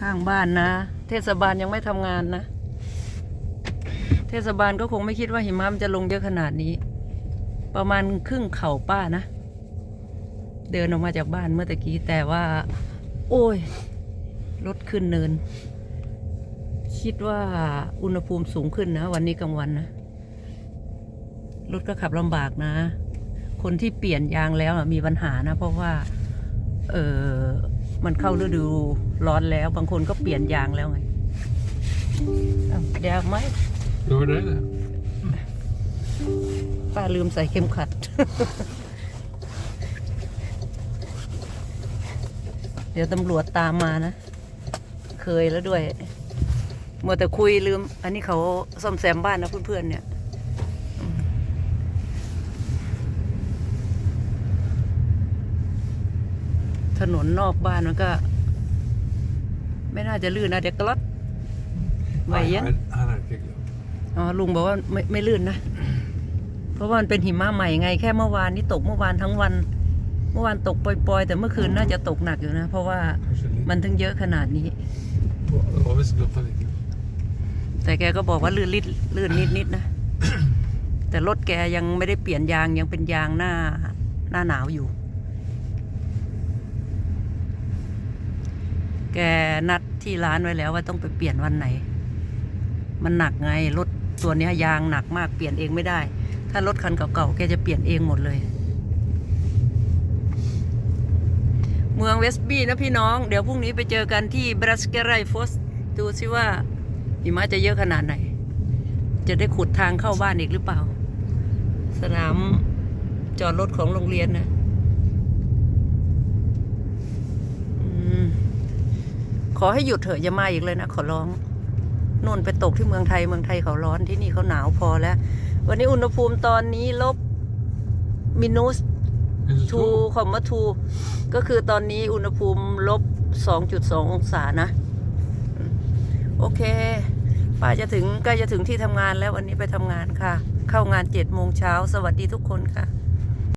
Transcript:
ข้างบ้านนะ เทศบาลยังไม่ทำงานนะ เทศบาลก็คงไม่คิดว่าหิมะมันจะลงเยอะขนาดนี้ ประมาณครึ่งเข่าป้านะ เดินออกมาจากบ้านเมื่อตะกี้แต่ว่า โอ้ยรถขึ้นเนิน คิดว่าอุณหภูมิสูงขึ้นนะ วันนี้กลางวันนะ รถก็ขับลำบากนะ คนที่เปลี่ยนยางแล้วมีปัญหานะ เพราะว่า เออ มันเข้าฤดูร้อนแล้ว บางคนก็เปลี่ยนยางแล้วไงอ้าวเดี๋ยวไหม Du var det där. ป้าลืมใส่เข็มขัด เดี๋ยวตำรวจตามมานะ เคยแล้วด้วยมัวแต่คุยลืม อันนี้เขาซ่อมแซมบ้านนะเพื่อนๆเนี่ย ถนนนอกบ้านมันก็ ไม่น่าจะลื่นนะเดี๋ยวกรถไหวยัง Han, han är inte glad. อ๋อลุงบอกว่าไม่ไม่ลื่นนะ เพราะว่ามันเป็นหิมะใหม่ไงแค่เมื่อวานนี้ตกเมื่อวานทั้งวัน เมื่อวานตกปล่อยๆ แต่เมื่อคืนน่าจะตกหนักอยู่นะ เพราะว่า Kanske lite. มันถึงเยอะขนาดนี้ Det var visst gott lite. แต่แกก็บอกว่าลื่นลิดลื่นนิดนิดๆนะ แต่รถแกยังไม่ได้เปลี่ยนยางยังเป็นยางหน้าหน้าหนาวอยู่ แกนัดที่ร้านไว้แล้วว่าต้องไปเปลี่ยนวันไหน มันหนักไงรถตัวนี้ยยางหนักมากเปลี่ยนเองไม่ได้ ถ้ารถคันเก่าๆแกจะเปลี่ยนเองหมดเลย เมืองเวสบี้นะพี่น้อง เดี๋ยวพรุ่งนี้ไปเจอกันที่บรัสเกไรฟอสดูซิว่าหิมะจะเยอะขนาดไหน จะได้ขุดทางเข้าบ้านอีกหรือเปล่า สนามจอดรถของโรงเรียนนะอืม ขอให้หยุดเถอะอย่ามาอีกเลยนะขอร้องนู่นไปตกที่เมืองไทยเมืองไทยเขาร้อนที่นี่เขาหนาวพอแล้ว วันนี้อุณหภูมิตอนนี้ลบมินูส Minus ทู två. คอมมาทูก็คือตอนนี้อุณหภูมิลบ2.2องศานะอืมโอเค ป้าจะถึงใกล้จะถึงที่ทำงานแล้ววันนี้ไปทำงานค่ะ เข้างาน7โมงเช้าสวัสดีทุกคนค่ะ